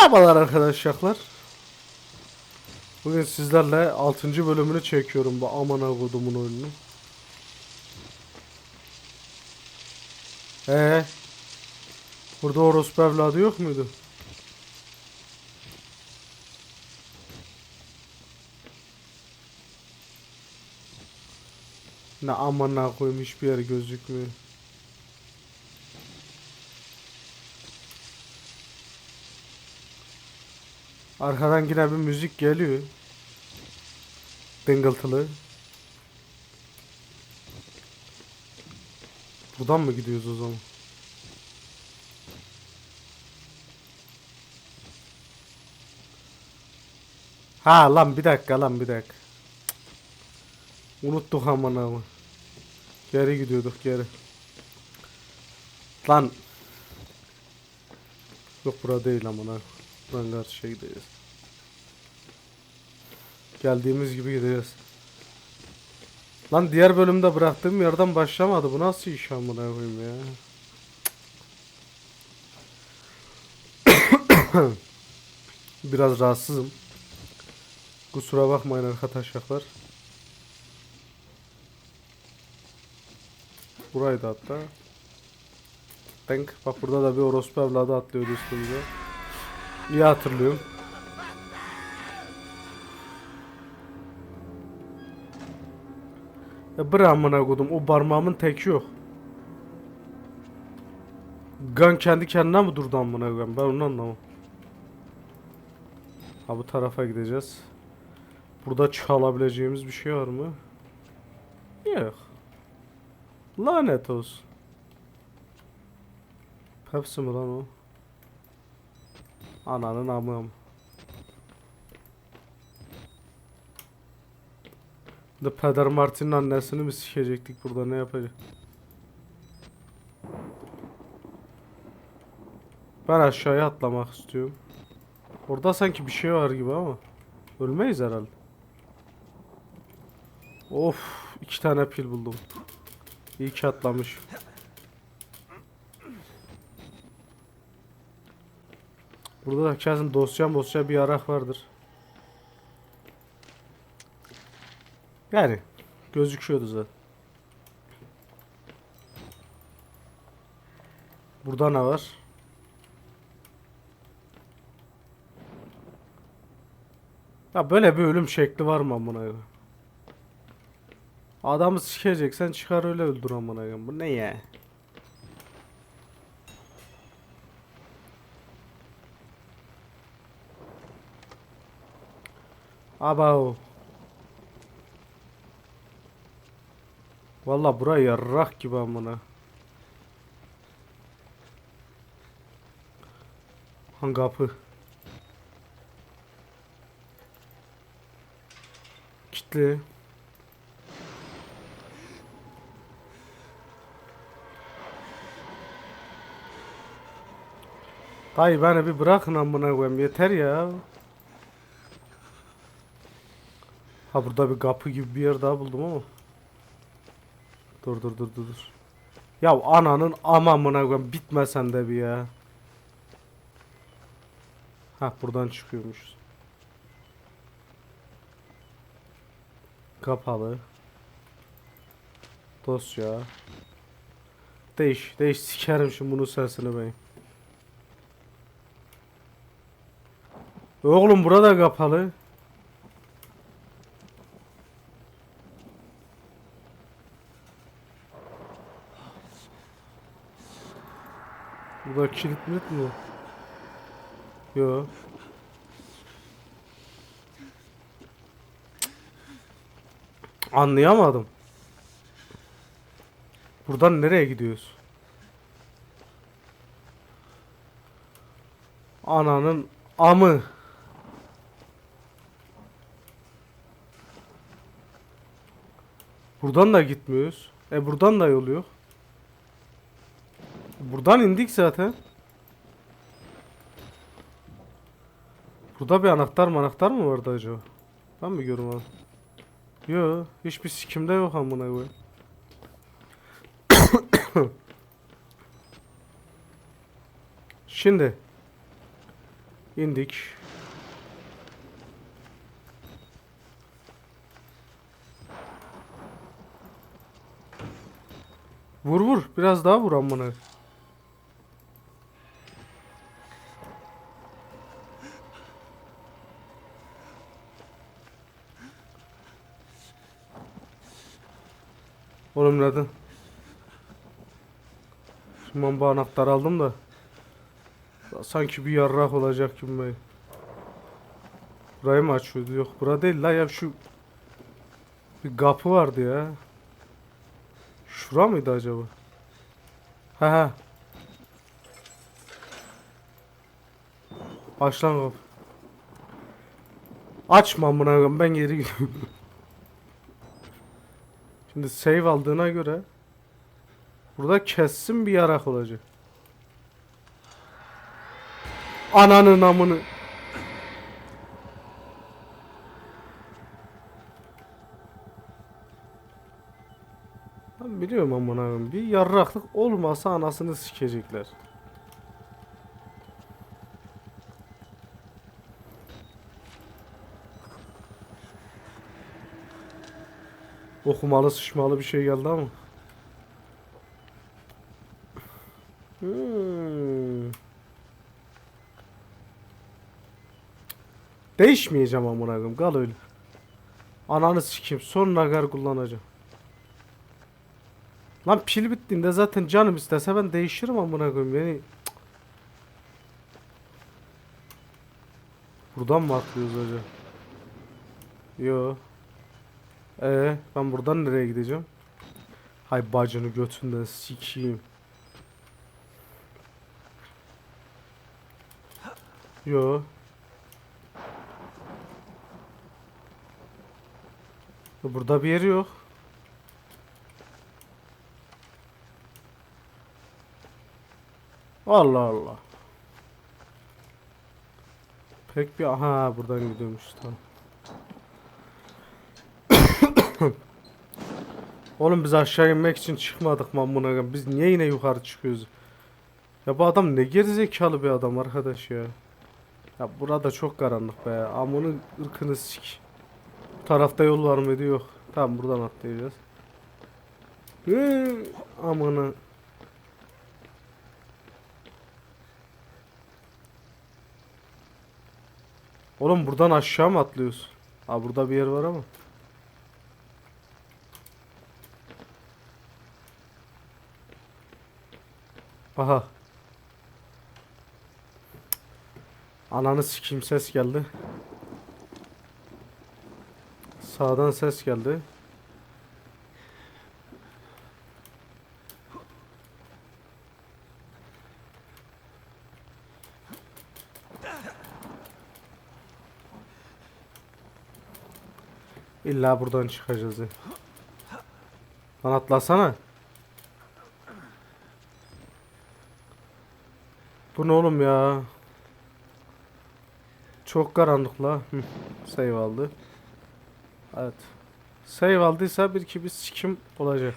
Merhabalar arkadaşlar. Bugün sizlerle 6. bölümünü çekiyorum bu amana kodumun oyununu. Ee, burada orospu evladı yok muydu? Ne amana koyayım hiçbir yer gözükmüyor. Arkadan yine bir müzik geliyor. Dıngıltılı. Buradan mı gidiyoruz o zaman? Ha lan bir dakika lan bir dakika. Unuttuk aman ama. Geri gidiyorduk geri. Lan. Yok bura değil aman ha. Buranın karşıya gideceğiz. Geldiğimiz gibi gideceğiz. Lan diğer bölümde bıraktığım yerden başlamadı. Bu nasıl iş amına koyayım ya? Biraz rahatsızım. Kusura bakmayın arkadaşlar. Buraydı hatta. Denk. Bak burada da bir orospu evladı atlıyordu üstümüze. İyi hatırlıyorum. Ya bırak amına o parmağımın teki yok. Gun kendi kendine mi durdu amına koyayım ben onu anlamam. Ha bu tarafa gideceğiz. Burada çalabileceğimiz bir şey var mı? Yok. Lanet olsun. Pepsi mi lan o? Ananın amım. The Peder Martin'in annesini mi sikecektik burada ne yapacak? Ben aşağıya atlamak istiyorum. Orada sanki bir şey var gibi ama. Ölmeyiz herhalde. Of iki tane pil buldum. İyi ki atlamış. Burada da kesin dosya dosya bir arak vardır. Yani gözüküyordu zaten. Burada ne var? Ya böyle bir ölüm şekli var mı amına koyayım? Adamı sikeceksen çıkar öyle öldür amına koyayım. Bu ne ya? Aba Valla buraya yarrak gibi amına. Hangi kapı? Kitli. Dayı beni bir bırakın amına koyayım yeter ya. Ha burada bir kapı gibi bir yer daha buldum ama. Dur dur dur dur dur. Ya ananın amamına koyayım bitmesen de bir ya. Ha buradan çıkıyormuşuz. Kapalı. Dosya. Değiş, değiş sikerim şimdi bunun sesini ben. Oğlum burada kapalı. Bu da kilit mi? Yo. Anlayamadım. Buradan nereye gidiyoruz? Ananın amı. Buradan da gitmiyoruz. E buradan da yol yok. Buradan indik zaten. Burada bir anahtar manahtar mı vardı acaba? Ben mi abi? Yo, hiçbir sikimde yok amına koyayım. Şimdi İndik. Vur vur. Biraz daha vur amına. Şimdi ben bu anahtarı aldım da. Sanki bir yarrak olacak gibi. be. Burayı mı açıyordu? Yok bura değil la ya şu bir kapı vardı ya. Şura mıydı acaba? He he. Aç lan kapı. Açma amına ben geri gidiyorum. Şimdi save aldığına göre burada kessin bir yarak olacak. Ananın amını. Ben biliyorum amına. Bir yarraklık olmasa anasını sikecekler. Okumalı sıçmalı bir şey geldi ama. Hmm. Değişmeyeceğim amına koyayım. Kal öyle. Ananı sikeyim. Sonuna kadar kullanacağım. Lan pil bittiğinde zaten canım istese ben değişirim amına koyayım. Cık. Buradan mı atlıyoruz acaba? Yo. Ee, ben buradan nereye gideceğim? Hay bacını götünden sikeyim. Yo. Burada bir yeri yok. Allah Allah. Pek bir aha buradan gidiyormuş tamam. Oğlum biz aşağı inmek için çıkmadık mı amına? Biz niye yine yukarı çıkıyoruz? Ya bu adam ne gerizekalı bir adam arkadaş ya. Ya burada çok karanlık be. Amının ırkını sik. Bu tarafta yol var mıydı? Yok. Tamam buradan atlayacağız. Hı, Amına. Oğlum buradan aşağı mı atlıyoruz? Ha burada bir yer var ama. Aha. Ananı sikeyim ses geldi. Sağdan ses geldi. İlla buradan çıkacağız. Lan atlasana. Bu ne oğlum ya? Çok karanlık la. Save aldı. Evet. Save aldıysa bir ki bir sikim olacak.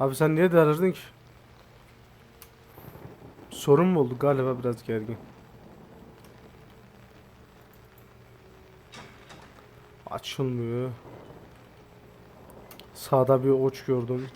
Abi sen niye delirdin ki? Sorun mu oldu? Galiba biraz gergin. Açılmıyor. Sağda bir oç gördüm.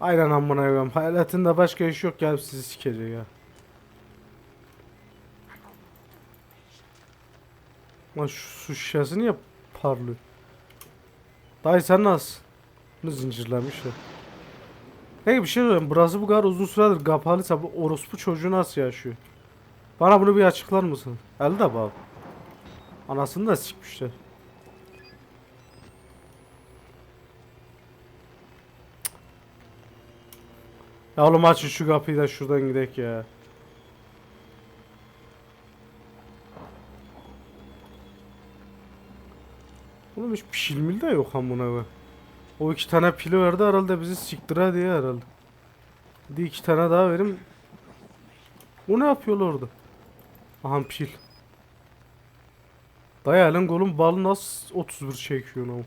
Aynen amına koyayım. Hayatında başka iş yok gelip sizi sikecek ya. Lan şu su şişesi niye parlıyor? Dayı sen nasıl? Bunu zincirlemişler. Peki bir şey söyleyeyim. Burası bu kadar uzun süredir kapalıysa bu orospu çocuğu nasıl yaşıyor? Bana bunu bir açıklar mısın? Elde bak. Anasını da sikmişler. Ya oğlum açın şu kapıyı da şuradan gidek ya. Oğlum hiç pişilmil de yok amına koyayım. O iki tane pili verdi herhalde bizi siktire diye herhalde. Hadi iki tane daha verim. O ne yapıyor orada? Aha pil. Dayı elin kolun balı nasıl 31 çekiyor ama.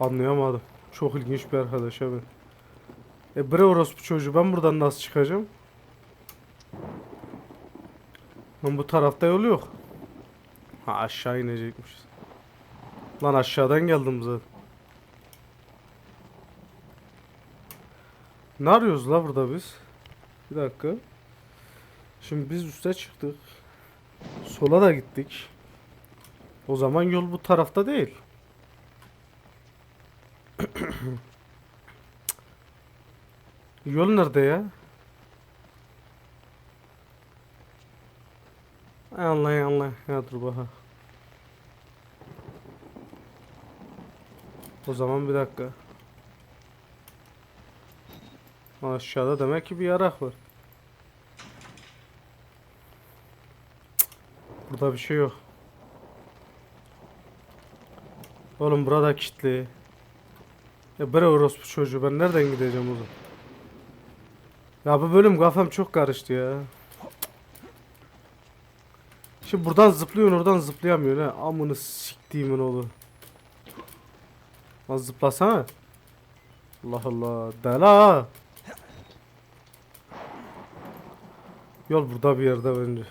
Anlayamadım. Çok ilginç bir arkadaş abi. E bre orospu çocuğu ben buradan nasıl çıkacağım? Lan bu tarafta yol yok. Ha aşağı inecekmişiz. Lan aşağıdan geldim zaten. Ne arıyoruz la burada biz? Bir dakika. Şimdi biz üste çıktık. Sola da gittik. O zaman yol bu tarafta değil. Yol nerede ya? Allah Allah ya dur baha. O zaman bir dakika. Aşağıda demek ki bir yarak var. Burada bir şey yok. Oğlum burada kilitli. Ya bre orospu çocuğu ben nereden gideceğim o zaman? Ya bu bölüm kafam çok karıştı ya. Şimdi buradan zıplıyorsun oradan zıplayamıyorsun ha. Amını siktiğimin oğlu. Az zıplasana. Allah Allah. Dela. Yol burada bir yerde bence.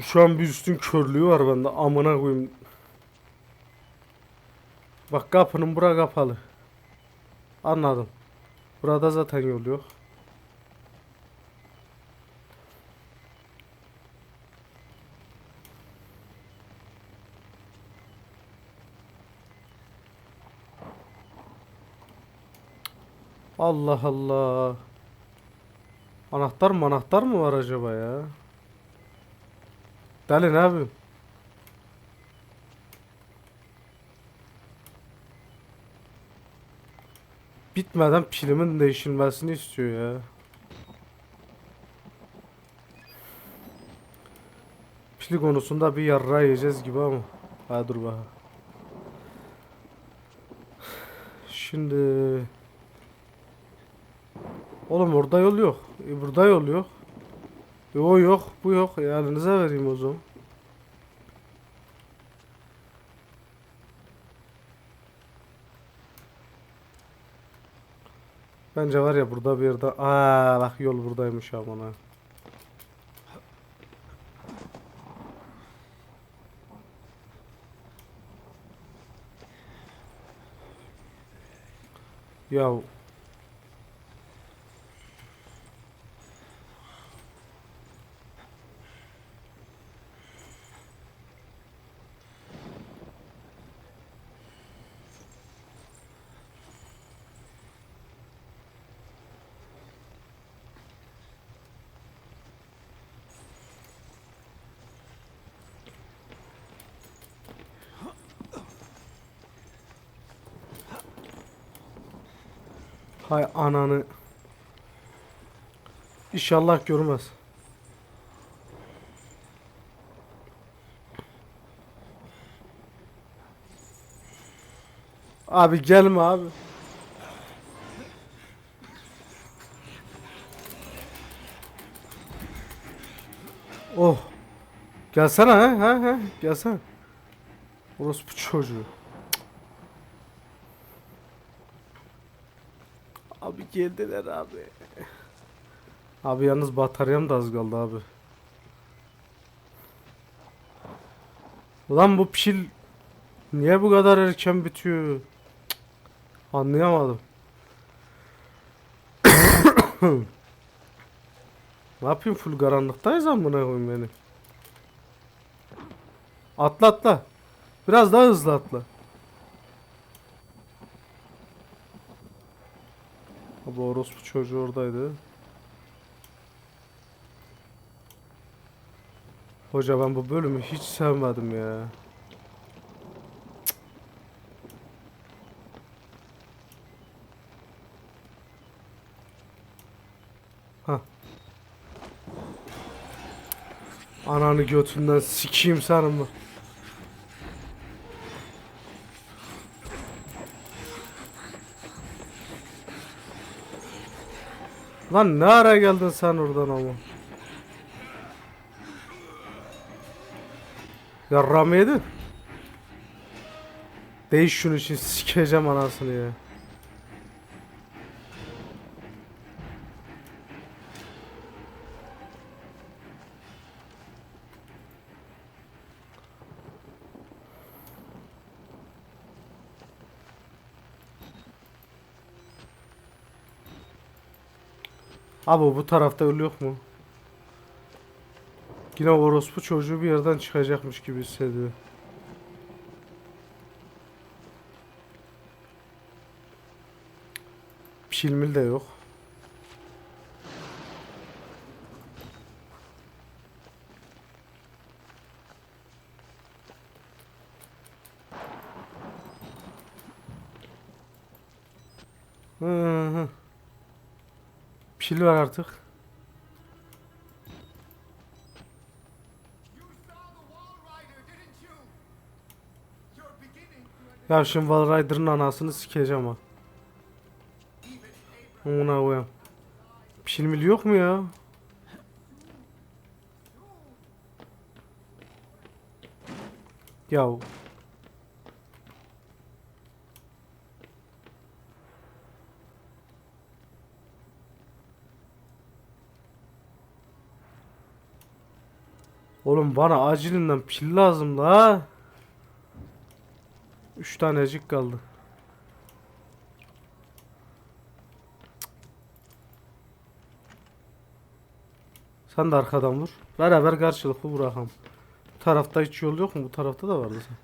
Şu an bir üstün körlüğü var bende. Amına koyayım. Bak kapının bura kapalı. Anladım. Burada zaten yol yok. Allah Allah. Anahtar mı anahtar mı var acaba ya? Deli ne yapıyorsun? Bitmeden pilimin değişilmesini istiyor ya. Pili konusunda bir yarra yiyeceğiz gibi ama. Ha dur bakalım. Şimdi Oğlum orada yol yok. E burada yol yok. E o yok, bu yok. E elinize vereyim o zaman. Bence var ya burada bir yerde. Aa bak yol buradaymış aman ha. Ya hay ananı. İnşallah görmez. Abi gelme abi. Oh. Gelsene ha ha ha gelsene. Orospu çocuğu. Abi geldiler abi. Abi yalnız bataryam da az kaldı abi. Ulan bu pil niye bu kadar erken bitiyor? Cık, Anlayamadım. ne yapayım full karanlıktayız amına koyayım beni. Atla atla. Biraz daha hızlı atla. Abi orospu çocuğu oradaydı. Hoca ben bu bölümü hiç sevmedim ya. Hah. Ananı götünden sikeyim senin mi? Lan ne ara geldin sen oradan ama? Yarram yedin. Değiş şunu için sikeceğim anasını ya. Abi bu tarafta ölü yok mu? Yine orospu çocuğu bir yerden çıkacakmış gibi hissediyor. Pilmil de yok. Hı hı. Pil var artık. You saw the Wall Rider, didn't you? You're beginning to Ya şimdi Wall Rider'ın anasını sikeceğim ha. Ona koyayım. Pilmil yok mu ya? Ya Oğlum bana acilinden pil lazım la. Üç tanecik kaldı. Sen de arkadan vur. Beraber karşılıklı bırakalım. Bu tarafta hiç yol yok mu? Bu tarafta da vardı. sen.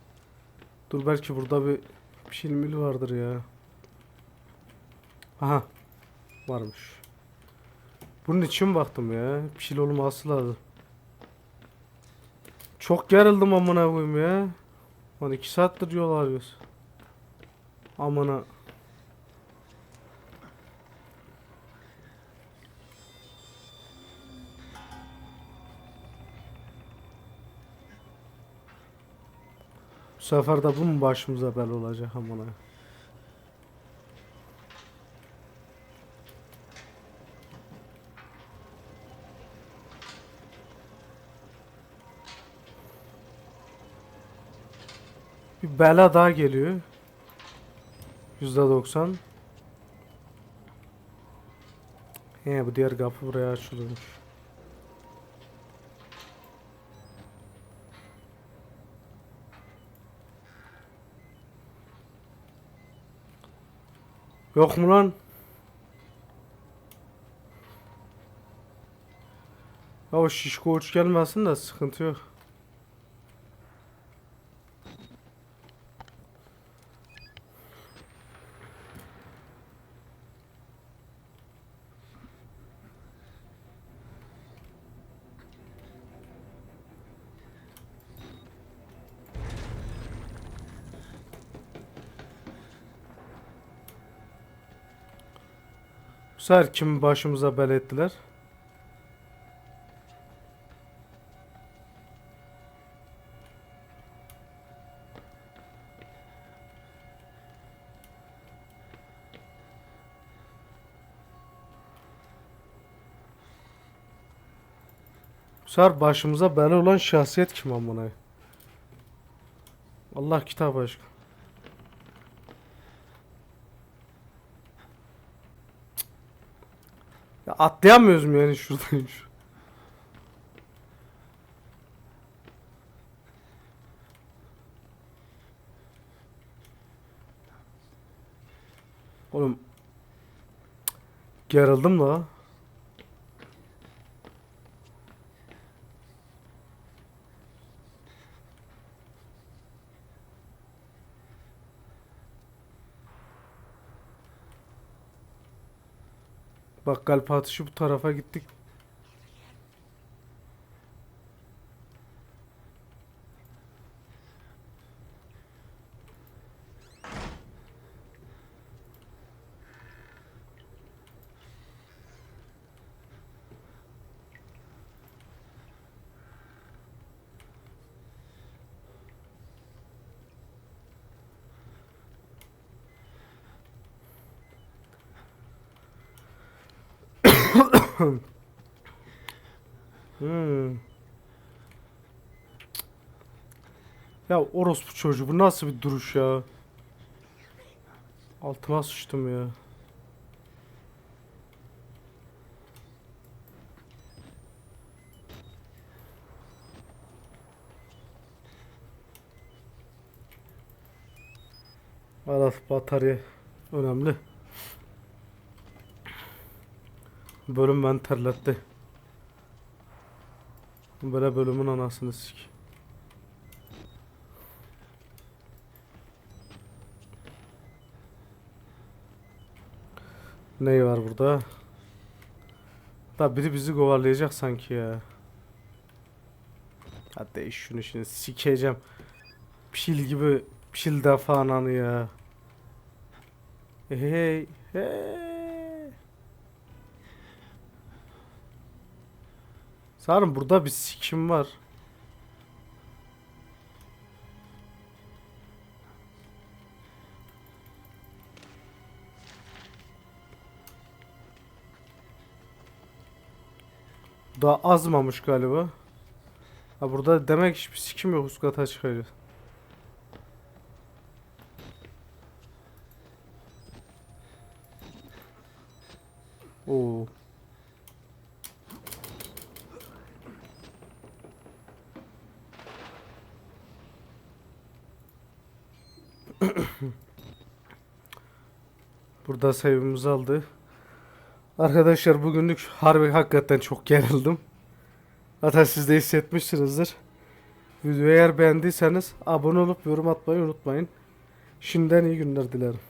Dur belki burada bir pilmil vardır ya. Aha. Varmış. Bunun için baktım ya. Pil olması lazım. Çok gerildim amına koyayım ya. Lan iki saattir yol arıyoruz. Amına. Bu sefer de bu mu başımıza bel olacak amına? Bela daha geliyor. Yüzde doksan. He bu diğer kapı buraya açılıyormuş. Yok mu lan? Ya o şişko uç gelmesin de sıkıntı yok. Sefer kim başımıza bel ettiler? Bu başımıza bela olan şahsiyet kim amına? Allah kitap aşkına. Atlayamıyoruz mu yani şuradan şu? Oğlum gerildim la. Bak kalp atışı bu tarafa gittik. Hmm. Ya orospu çocuğu bu nasıl bir duruş ya? Altıma sıçtım ya. Araf batarya önemli. Bölüm beni terletti. Böyle bölümün anasını sik. Ne var burada? Da biri bizi kovalayacak sanki ya. Hadi şunu şimdi sikeceğim. Pil gibi pil defa ananı ya. Hey hey. Sanırım burada bir sikim var. Daha azmamış galiba. Ha burada demek hiçbir sikim yok üst kata çıkacağız. Oo. Burada save'imizi aldı. Arkadaşlar bugünlük harbi hakikaten çok gerildim. Zaten siz de hissetmişsinizdir. Videoyu eğer beğendiyseniz abone olup yorum atmayı unutmayın. Şimdiden iyi günler dilerim.